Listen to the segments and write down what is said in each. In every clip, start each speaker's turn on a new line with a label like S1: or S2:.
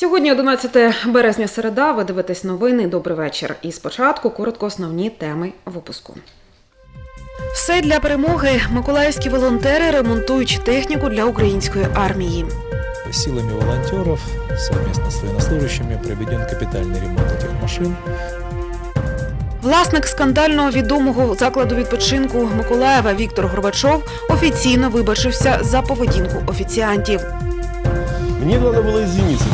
S1: Сьогодні 11 березня середа. Ви дивитесь новини. Добрий вечір. І спочатку коротко основні теми випуску. Все для перемоги. Миколаївські волонтери ремонтують техніку для української армії.
S2: Силами волонтеров совместно с военнослужащими проведен капитальный ремонт этих машин.
S1: Власник скандального відомого закладу відпочинку Миколаєва Віктор Горбачов офіційно вибачився за поведінку офіціантів.
S3: Мне надо было извиниться.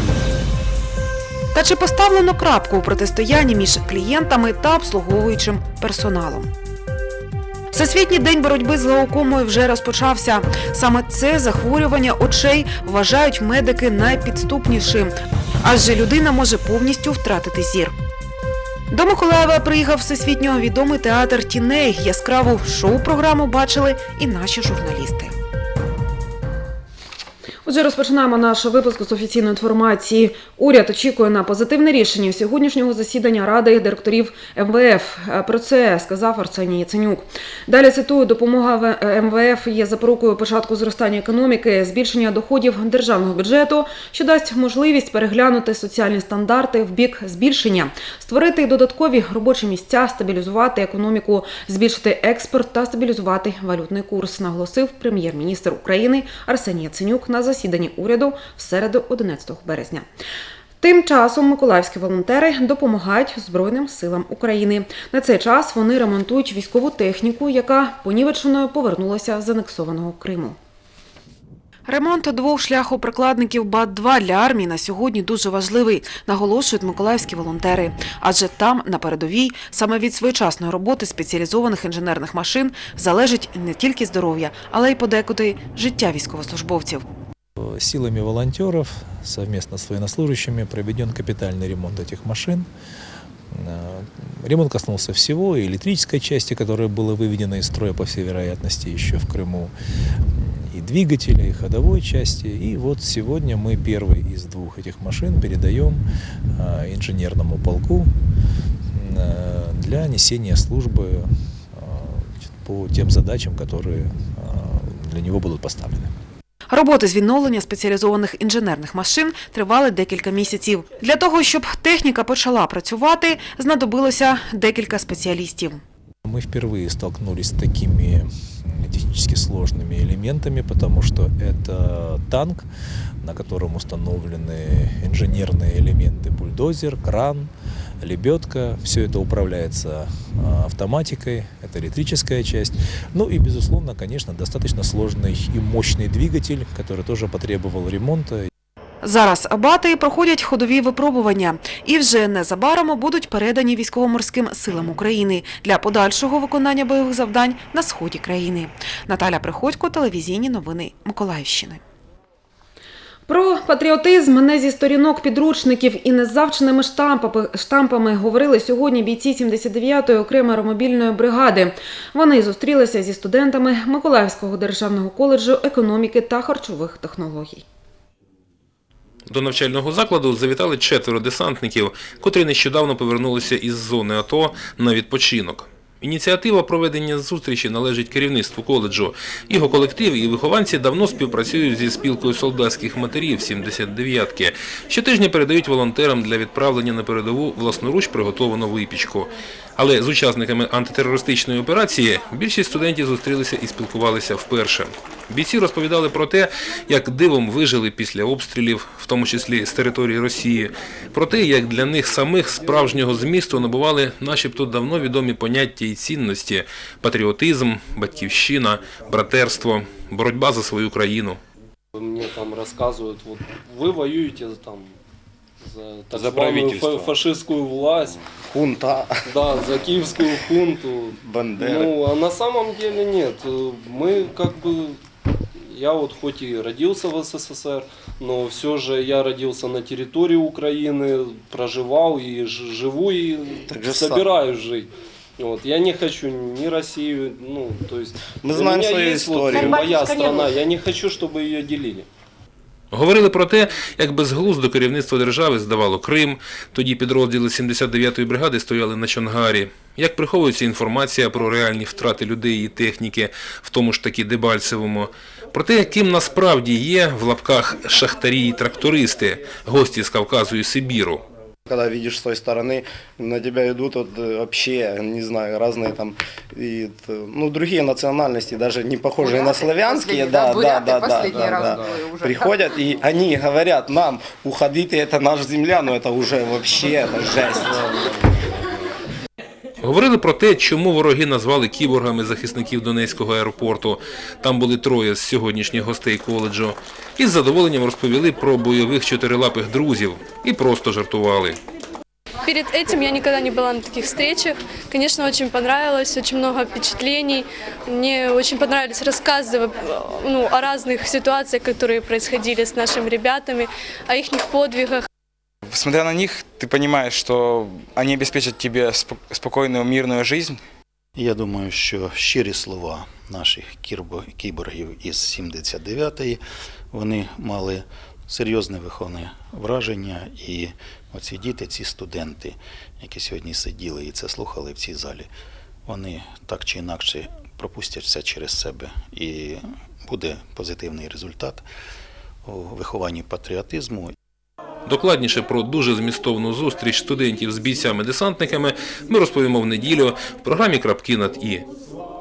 S1: Та чи поставлено крапку у протистоянні між клієнтами та обслуговуючим персоналом? Всесвітній день боротьби з глаукомою вже розпочався. Саме це захворювання очей вважають медики найпідступнішим, адже людина може повністю втратити зір. До Миколаєва приїхав всесвітньо відомий театр тіней. Яскраву шоу-програму бачили і наші журналісти. Отже, розпочинаємо наш випуск з офіційної інформації. Уряд очікує на позитивне рішення сьогоднішнього засідання Ради директорів МВФ. Про це сказав Арсеній Яценюк. Далі цитую, допомога В- МВФ є запорукою початку зростання економіки, збільшення доходів державного бюджету, що дасть можливість переглянути соціальні стандарти в бік збільшення, створити додаткові робочі місця, стабілізувати економіку, збільшити експорт та стабілізувати валютний курс, наголосив прем'єр-міністр України Арсеній Яценюк на засіданні уряду в середу 11 березня. Тим часом миколаївські волонтери допомагають Збройним силам України. На цей час вони ремонтують військову техніку, яка понівеченою повернулася з анексованого Криму. Ремонт двох шляхоприкладників БАТ-2 для армії на сьогодні дуже важливий, наголошують миколаївські волонтери. Адже там, на передовій, саме від своєчасної роботи спеціалізованих інженерних машин залежить не тільки здоров'я, але й подекуди життя військовослужбовців.
S2: Силами волонтеров совместно с военнослужащими проведен капитальный ремонт этих машин. Э, Ремонт коснулся всего, и электрической части, которая была выведена из строя, по всей вероятности, еще в Крыму, и двигателя, и ходовой части. И вот сегодня мы первый из двух этих машин передаем э, инженерному полку э, для несения службы по тем задачам, которые для него будут поставлены.
S1: Роботи з відновлення спеціалізованих інженерних машин тривали декілька місяців. Для того, щоб техніка почала працювати, знадобилося декілька спеціалістів.
S2: Мы впервые столкнулись с такими м, технически сложными элементами, потому что это танк, на котором установлены инженерные элементы бульдозер, кран, лебедка. Все это управляется а, автоматикой, это электрическая часть. Ну и, безусловно, конечно, достаточно сложный и мощный двигатель, который тоже потребовал ремонта.
S1: Зараз абати проходять ходові випробування і вже незабаром будуть передані військово-морським силам України для подальшого виконання бойових завдань на сході країни. Наталя Приходько, телевізійні новини Миколаївщини. Про патріотизм не зі сторінок підручників і не з завченими штампами, говорили сьогодні бійці 79-ї окремої аеромобільної бригади. Вони зустрілися зі студентами Миколаївського державного коледжу економіки та харчових технологій.
S4: До навчального закладу завітали четверо десантників, котрі нещодавно повернулися із зони АТО на відпочинок. Ініціатива проведення зустрічі належить керівництву коледжу. Його колектив і вихованці давно співпрацюють зі спілкою солдатських матерів 79-ки. Щотижня передають волонтерам для відправлення на передову власноруч приготовану випічку. Але з учасниками антитерористичної операції більшість студентів зустрілися і спілкувалися вперше. Бійці розповідали про те, як дивом вижили після обстрілів, в тому числі з території Росії, про те, як для них самих справжнього змісту набували начебто давно відомі поняття цінності – патріотизм, батьківщина, братерство, боротьба за свою країну.
S5: Мне там рассказывают, вот вы воюете там за так
S3: За
S5: званую
S3: правительство.
S5: фа- фашистскую власть,
S3: Хунта,
S5: да, за киевскую хунту.
S3: Бандера.
S5: Ну, а на самом деле нет. Э, Мы как бы, я вот хоть и родился в СССР, но все же я родился на территории Украины, проживал и ж- живу и
S3: Так же
S5: собираюсь жить. Вот, я не хочу ни Россию, ну, то есть...
S3: Мы знаем свою
S5: есть вот моя страна, я не хочу, чтобы ее делили.
S4: Говорили про те, як безглуздо керівництво держави здавало Крим, тоді підрозділи 79-ї бригади стояли на Чонгарі, як приховується інформація про реальні втрати людей і техніки, в тому ж таки Дебальцевому, про те, ким насправді є в лапках шахтарі і трактористи, гості з Кавказу і Сибіру.
S3: Когда видишь с той стороны, на тебя идут вот э, вообще, не знаю, разные там, и, т- ну, другие национальности, даже не похожие на
S6: Буряты
S3: славянские,
S6: последний,
S3: да,
S6: да,
S3: да,
S6: буряты
S3: да, да,
S6: последний
S3: да,
S6: раз
S3: да.
S6: были уже.
S3: Приходят и они говорят нам, уходите, это наша земля, но это уже вообще, это жесть.
S4: Говорили про те, чому вороги назвали кіборгами захисників Донецького аеропорту. Там були троє з сьогоднішніх гостей коледжу. І з задоволенням розповіли про бойових чотирилапих друзів і просто жартували.
S7: Перед этим я никогда не была на таких встречах. Конечно, очень понравилось, очень много впечатлений. Мне очень понравились рассказы э, ну, о разных ситуациях, которые происходили с нашими ребятами, о их подвигах.
S8: Смотря на них, ты понимаешь, что они обеспечат тебе спокойную, мирную жизнь.
S9: Я думаю, що щирі слова наших кіборгів із 79-ї, вони мали серйозне виховне враження, і оці діти, ці студенти, які сьогодні сиділи і це слухали в цій залі, вони так чи інакше пропустять все через себе, і буде позитивний результат у вихованні патріотизму
S4: Докладніше про дуже змістовну зустріч студентів з бійцями-десантниками ми розповімо в неділю в програмі «Крапки над І».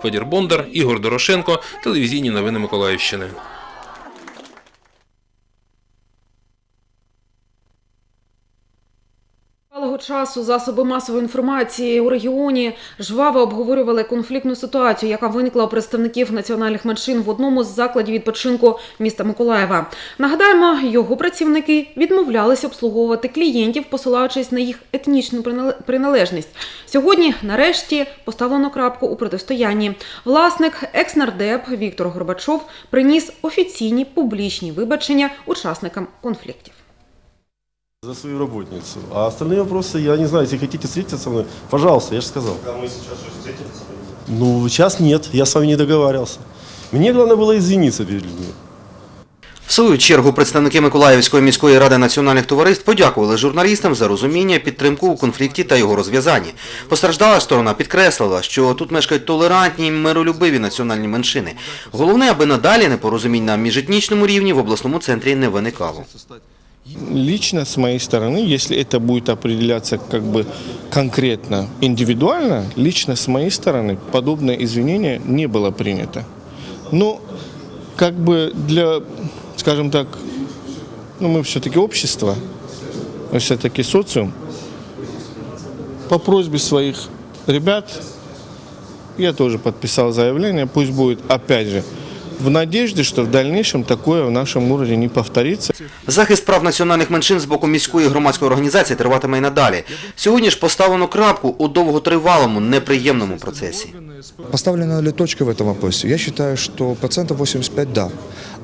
S4: Федір Бондар, Ігор Дорошенко, телевізійні новини Миколаївщини.
S1: Тривалого часу засоби масової інформації у регіоні жваво обговорювали конфліктну ситуацію, яка виникла у представників національних меншин в одному з закладів відпочинку міста Миколаєва. Нагадаємо, його працівники відмовлялися обслуговувати клієнтів, посилаючись на їх етнічну принале- приналежність. Сьогодні, нарешті, поставлено крапку у протистоянні. Власник екс-нардеп Віктор Горбачов приніс офіційні публічні вибачення учасникам конфліктів.
S10: за свою работницу. А остальные вопросы, я не знаю, если хотите встретиться со мной, пожалуйста, я же сказал. А мы сейчас встретимся? Ну, сейчас нет, я с вами не договаривался. Мне главное было извиниться перед людьми.
S11: В свою чергу представники Миколаївської міської ради національних товариств подякували журналістам за розуміння, підтримку у конфлікті та його розв'язанні. Постраждала сторона підкреслила, що тут мешкають толерантні, миролюбиві національні меншини. Головне, аби надалі непорозумінь на міжетнічному рівні в обласному центрі не виникало.
S12: Лично с моей стороны, если это будет определяться как бы конкретно, индивидуально, лично с моей стороны подобное извинение не было принято. Но как бы для, скажем так, ну мы все-таки общество, мы все-таки социум, по просьбе своих ребят я тоже подписал заявление, пусть будет опять же в надежде, что в дальнейшем такое в нашем городе не повторится.
S11: Захист прав національних меншин з боку міської громадської організації триватиме й надалі. Сьогодні ж поставлено крапку у довготривалому, неприємному процесі.
S13: Поставлена ли точка в этом вопросе? Я считаю, что процентов 85 да.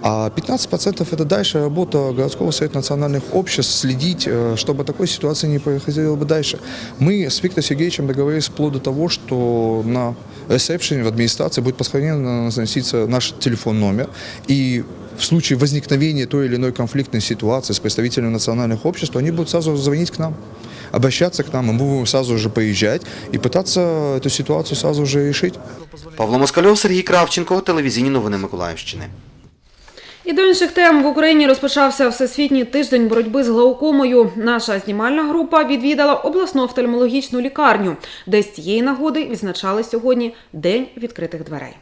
S13: А 15 процентов это дальше работа городского совета национальных обществ, следить, э, чтобы такой ситуации не происходило бы дальше. Мы с Виктором Сергеевичем договорились вплоть до того, что на ресепшене в администрации будет постоянно заноситься наш телефон номер. И в случае возникновения той или иной конфликтной ситуации с представителями национальных обществ, они будут сразу звонить к нам обращаться к нам, и мы будем сразу же поезжать и пытаться эту ситуацию сразу же решить.
S11: Павло Москальов, Сергій Кравченко, телевізійні новини Миколаївщини.
S1: І до інших тем в Україні розпочався всесвітній тиждень боротьби з глаукомою. Наша знімальна група відвідала обласну офтальмологічну лікарню, де з цієї нагоди відзначали сьогодні День відкритих дверей.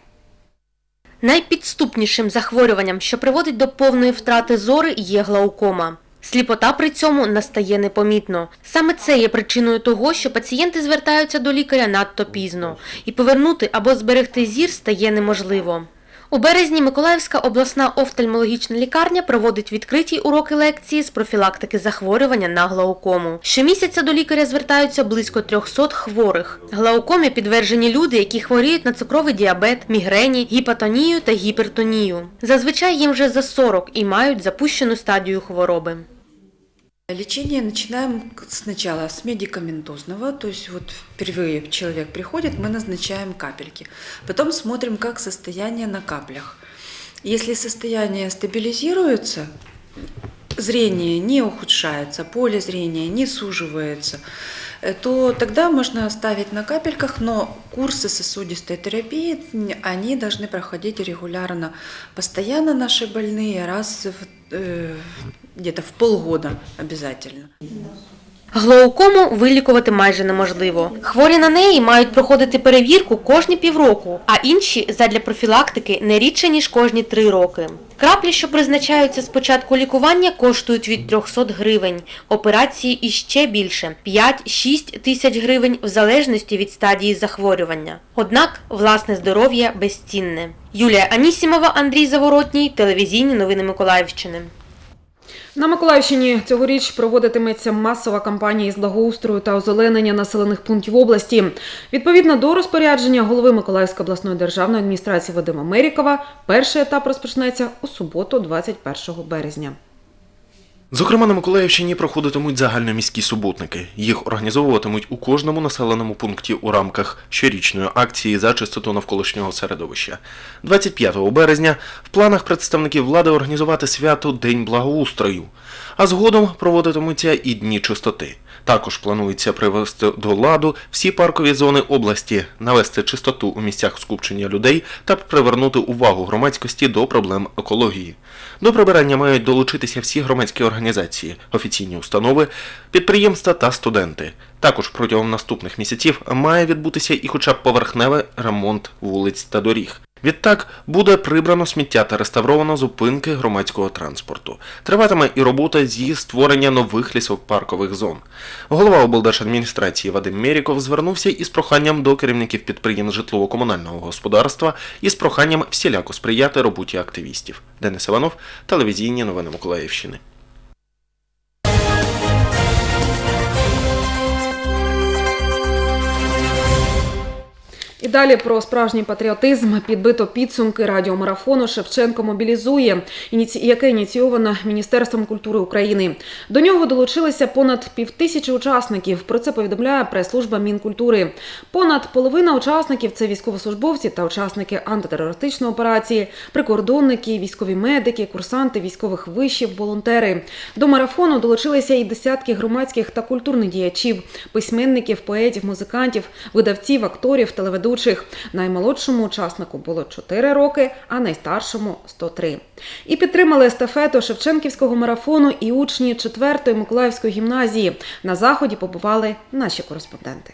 S14: Найпідступнішим захворюванням, що приводить до повної втрати зори, є глаукома. Сліпота при цьому настає непомітно. Саме це є причиною того, що пацієнти звертаються до лікаря надто пізно, і повернути або зберегти зір стає неможливо. У березні Миколаївська обласна офтальмологічна лікарня проводить відкриті уроки лекції з профілактики захворювання на глаукому. Щомісяця до лікаря звертаються близько 300 хворих. Глаукомі підтверджені люди, які хворіють на цукровий діабет, мігрені, гіпатонію та гіпертонію. Зазвичай їм вже за 40 і мають запущену стадію хвороби.
S6: Лечение начинаем сначала с медикаментозного, то есть вот впервые человек приходит, мы назначаем капельки. Потом смотрим, как состояние на каплях. Если состояние стабилизируется, зрение не ухудшается, поле зрения не суживается, то тогда можно оставить на капельках, но курсы сосудистой терапии, м, они должны проходить регулярно. Постоянно наши больные раз в, э, где-то в полгода обязательно.
S14: Глоукому вилікувати майже неможливо. Хворі на неї мають проходити перевірку кожні півроку, а інші задля профілактики не рідше ніж кожні три роки. Краплі, що призначаються з початку лікування, коштують від 300 гривень. Операції іще більше 5-6 тисяч гривень в залежності від стадії захворювання. Однак власне здоров'я безцінне. Юлія Анісімова, Андрій Заворотній, телевізійні новини Миколаївщини.
S1: На Миколаївщині цьогоріч проводитиметься масова кампанія із благоустрою та озеленення населених пунктів області. Відповідно до розпорядження голови Миколаївської обласної державної адміністрації Вадима Мерікова, перший етап розпочнеться у суботу, 21 березня.
S15: Зокрема, на Миколаївщині проходитимуть загальноміські суботники. Їх організовуватимуть у кожному населеному пункті у рамках щорічної акції за чистоту навколишнього середовища. 25 березня в планах представників влади організувати свято День благоустрою, а згодом проводитимуться і дні чистоти. Також планується привести до ладу всі паркові зони області, навести чистоту у місцях скупчення людей та привернути увагу громадськості до проблем екології. До прибирання мають долучитися всі громадські організації, офіційні установи, підприємства та студенти. Також протягом наступних місяців має відбутися і хоча б поверхневий ремонт вулиць та доріг. Відтак буде прибрано сміття та реставровано зупинки громадського транспорту. Триватиме і робота зі створення нових лісопаркових зон. Голова облдержадміністрації Вадим Меріков звернувся із проханням до керівників підприємств житлово-комунального господарства і з проханням всіляко сприяти роботі активістів. Денис Іванов, телевізійні новини Миколаївщини.
S1: І далі про справжній патріотизм підбито підсумки радіомарафону Шевченко мобілізує, яке ініційовано Міністерством культури України. До нього долучилися понад півтисячі учасників. Про це повідомляє прес-служба Мінкультури. Понад половина учасників це військовослужбовці та учасники антитерористичної операції, прикордонники, військові медики, курсанти військових вишів, волонтери. До марафону долучилися і десятки громадських та культурних діячів, письменників, поетів, музикантів, видавців, акторів, телеведучих. Наймолодшому учаснику було 4 роки, а найстаршому 103. І підтримали естафету Шевченківського марафону і учні 4-ї Миколаївської гімназії. На заході побували наші кореспонденти.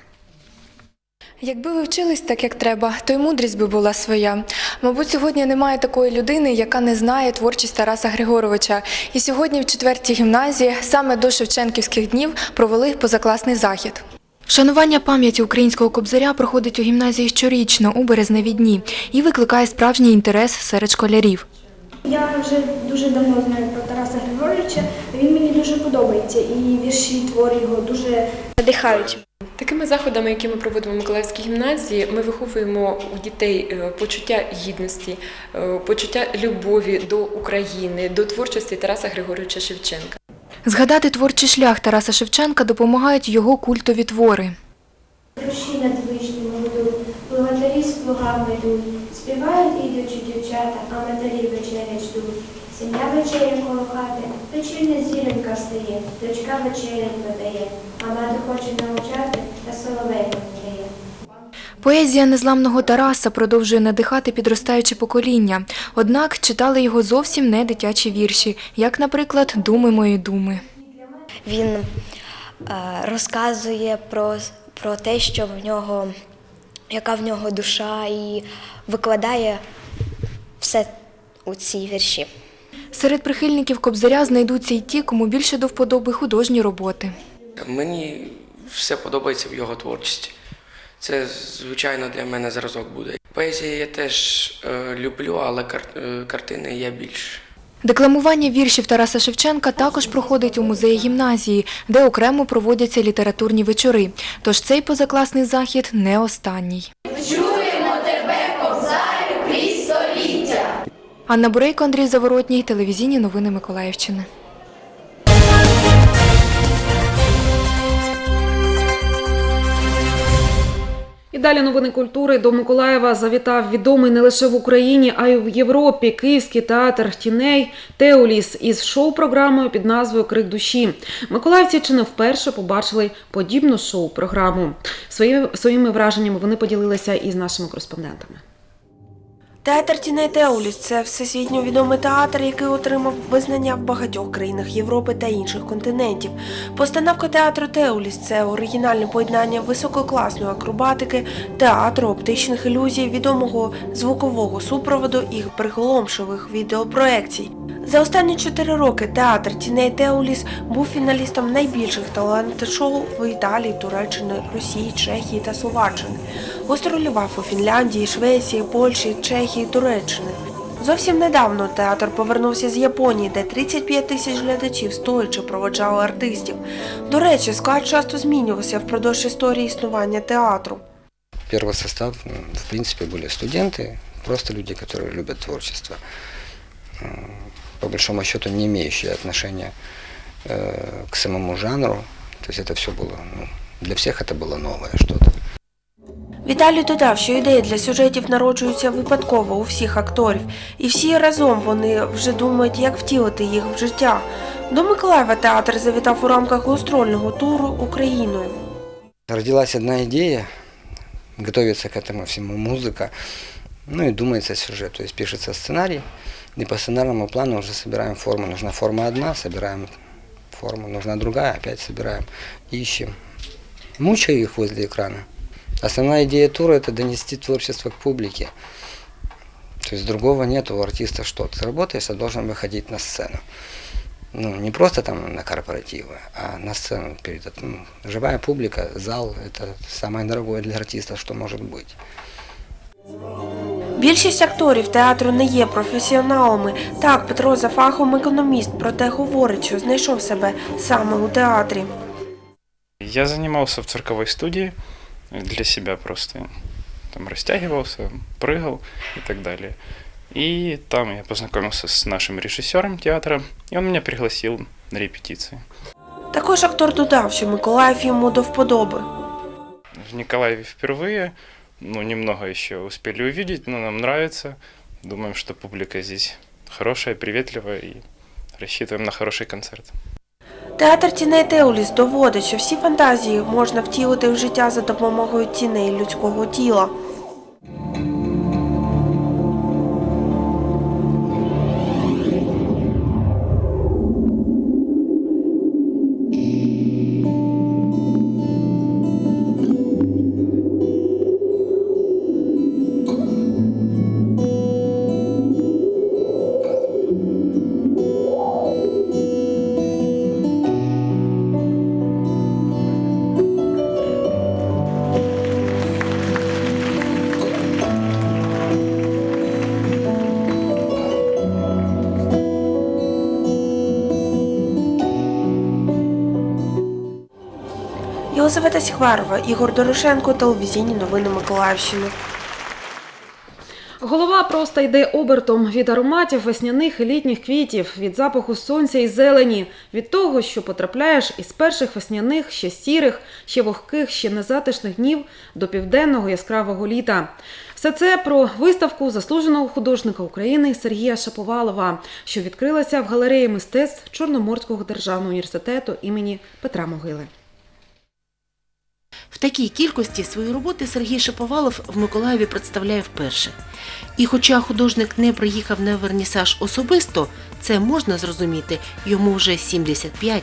S16: Якби ви вчились так, як треба, то й мудрість би була своя. Мабуть, сьогодні немає такої людини, яка не знає творчість Тараса Григоровича. І сьогодні в четвертій гімназії саме до Шевченківських днів провели позакласний захід. Вшанування пам'яті українського кобзаря проходить у гімназії щорічно у березневі дні і викликає справжній інтерес серед школярів.
S17: Я вже дуже давно знаю про Тараса Григоровича. Він мені дуже подобається, і вірші, твори його дуже надихають.
S18: Такими заходами, які ми проводимо в Миколаївській гімназії, ми виховуємо у дітей е, почуття гідності, е, почуття любові до України, до творчості Тараса Григоровича Шевченка.
S16: Згадати творчий шлях Тараса Шевченка допомагають його культові твори.
S17: Душі над вишнями гудуть, плугатарі з плугами йдуть, співають ідучі дівчата, а матері вечерять ждуть. Сім'я вечеря коло хати, вечірня зіронька встає, дочка вечерять подає, а мати хоче навчати, та соловейко не дає.
S16: Поезія незламного Тараса продовжує надихати підростаюче покоління. Однак читали його зовсім не дитячі вірші, як, наприклад, Думи мої думи.
S19: Він е, розказує про, про те, що в нього, яка в нього душа, і викладає все у ці вірші.
S16: Серед прихильників Кобзаря знайдуться й ті, кому більше до вподоби художні роботи.
S20: Мені все подобається в його творчості. Це, звичайно, для мене зразок буде. Поезію я теж е, люблю, але кар- е, картини я більш.
S16: Декламування віршів Тараса Шевченка також проходить у музеї гімназії, де окремо проводяться літературні вечори. Тож цей позакласний захід не останній.
S21: Чуємо тебе, кобзарю, крізь століття.
S16: Анна Бурейко, Андрій Заворотній, телевізійні новини Миколаївщини.
S1: І далі новини культури до Миколаєва завітав відомий не лише в Україні, а й в Європі Київський театр Тіней Теоліс із шоу-програмою під назвою Крик душі. Миколаївці чи не вперше побачили подібну шоу-програму. Свої, своїми враженнями вони поділилися із нашими кореспондентами.
S22: Театр Тіней Теуліс – це всесвітньо відомий театр, який отримав визнання в багатьох країнах Європи та інших континентів. Постановка театру Теуліс це оригінальне поєднання висококласної акробатики, театру, оптичних ілюзій, відомого звукового супроводу і приголомшивих відеопроекцій. За останні чотири роки театр Тіней Теоліс був фіналістом найбільших талант-шоу в Італії, Туреччині, Росії, Чехії та Словаччини. Гастролював у Фінляндії, Швеції, Польщі, Чехії, Туреччини. Зовсім недавно театр повернувся з Японії, де 35 тисяч глядачів стоячи проводжали артистів. До речі, склад часто змінювався впродовж історії існування театру.
S23: Первый состав, м, в принципе, были студенты, просто люди, которые любят творчество. М, По большому счету, не имеющие отношения э, к самому жанру. То есть это все было, ну, для всех это было новое что-то.
S22: Віталій додав, що ідеї для сюжетів народжуються випадково у всіх акторів, і всі разом вони вже думають, як втілити їх в життя. До Миколаєва театр завітав у рамках гастрольного туру Україною.
S23: Родилась одна идея, готовится к этому всему музыка, ну и думается сюжет, то есть пишется сценарий, И по сценарному плану уже собираем форму. Нужна форма одна, собираем форму, нужна другая, опять собираем, ищем. Мучаю их возле экрана. Основная идея тура – это донести творчество к публике. То есть другого нет у артиста что ты работаешь, а должен выходить на сцену. Ну, не просто там на корпоративы, а на сцену перед ну, живая публика, зал – это самое дорогое для артиста, что может быть.
S22: Більшість акторів театру не є професіоналами. Так, Петро за фахом економіст, проте говорить, що знайшов себе саме у театрі.
S24: Я занимался в цирковой студии для себя просто. Там растягивался, прыгал и так далее. И там я познакомился с нашим режиссером театра, и он меня пригласил на репетиции.
S22: Також актор додав, що Миколаїв йому до вподоби.
S24: В Николаеве впервые, ну, немного еще успели увидеть, но нам нравится. Думаем, что публика здесь хорошая, приветливая, и рассчитываем на хороший концерт.
S22: Театр Тіней Теуліс доводить, що всі фантазії можна втілити в життя за допомогою тіней людського тіла. Єлизавета Сіхварова, Ігор Дорошенко, телевізійні новини Миколаївщини.
S1: Голова просто йде обертом від ароматів весняних і літніх квітів, від запаху сонця і зелені, від того, що потрапляєш із перших весняних, ще сірих, ще вогких, ще незатишних днів до південного яскравого літа. Все це про виставку заслуженого художника України Сергія Шаповалова, що відкрилася в галереї мистецтв Чорноморського державного університету імені Петра Могили.
S25: В такій кількості свої роботи Сергій Шаповалов в Миколаєві представляє вперше. І хоча художник не приїхав на вернісаж особисто, це можна зрозуміти, йому вже 75,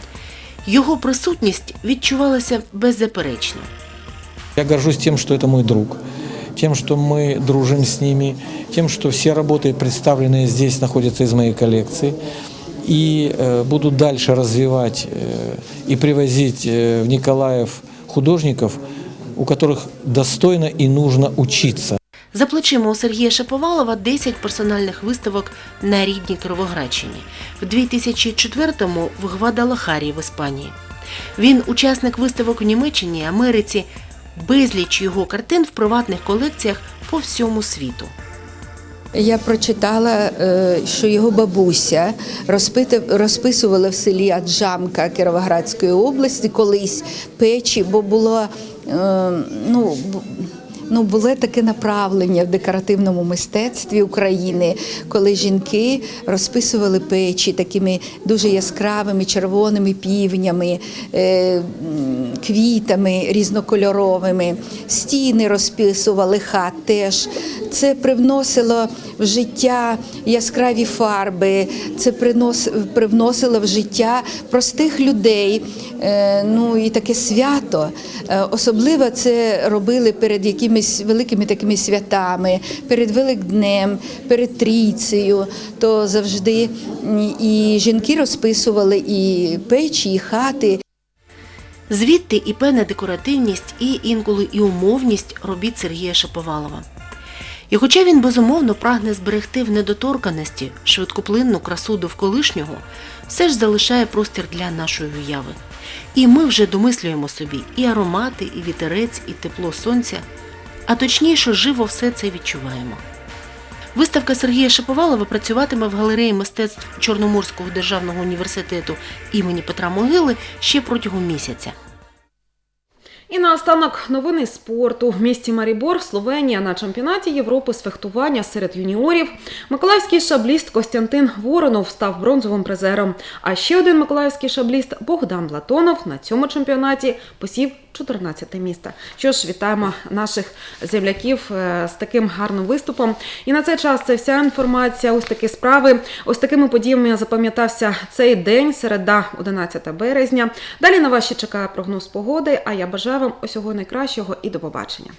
S25: його присутність відчувалася беззаперечно.
S26: Я горжусь тем, что это мой друг, тем, что мы дружим с ними, тем, что все работы, представленные здесь, находятся из моей коллекции. И э, буду дальше развивать э, и привозить э, в Николаев художников, у которых достойно и нужно учиться.
S25: За плечима у Сергія Шаповалова 10 персональних виставок на рідній Кировоградщині. В 2004-му в Гвадалахарі в Іспанії. Він учасник виставок в Німеччині, Америці, безліч його картин в приватних колекціях по всьому світу.
S27: Я прочитала, е, що його бабуся розписувала в селі Аджамка Кіровоградської області колись печі, бо було е, ну, ну, було таке направлення в декоративному мистецтві України, коли жінки розписували печі такими дуже яскравими червоними півнями, е, квітами різнокольоровими, стіни розписували хат теж. Це привносило в життя яскраві фарби, це привносило в життя простих людей. Е, ну і таке свято. Е, Особливо це робили перед якимись великими такими святами, перед Великднем, перед Трійцею. То завжди і жінки розписували і печі, і хати.
S25: Звідти і певна декоративність, і інколи і умовність робіт Сергія Шаповалова. І хоча він безумовно прагне зберегти в недоторканості швидкоплинну красу довколишнього, все ж залишає простір для нашої уяви. І ми вже домислюємо собі і аромати, і вітерець, і тепло сонця, а точніше, живо все це відчуваємо. Виставка Сергія Шаповалова працюватиме в галереї мистецтв Чорноморського державного університету імені Петра Могили ще протягом місяця.
S1: І наостанок новини спорту. В місті Марібор, Словенія на чемпіонаті Європи з фехтування серед юніорів. Миколаївський шабліст Костянтин Воронов став бронзовим призером. А ще один миколаївський шабліст Богдан Платонов на цьому чемпіонаті посів 14 місце. Що ж, вітаємо наших земляків е, з таким гарним виступом. І на цей час це вся інформація. Ось такі справи. Ось такими подіями запам'ятався цей день, середа, 11 березня. Далі на вас ще чекає прогноз погоди. А я бажаю вам усього найкращого і до побачення.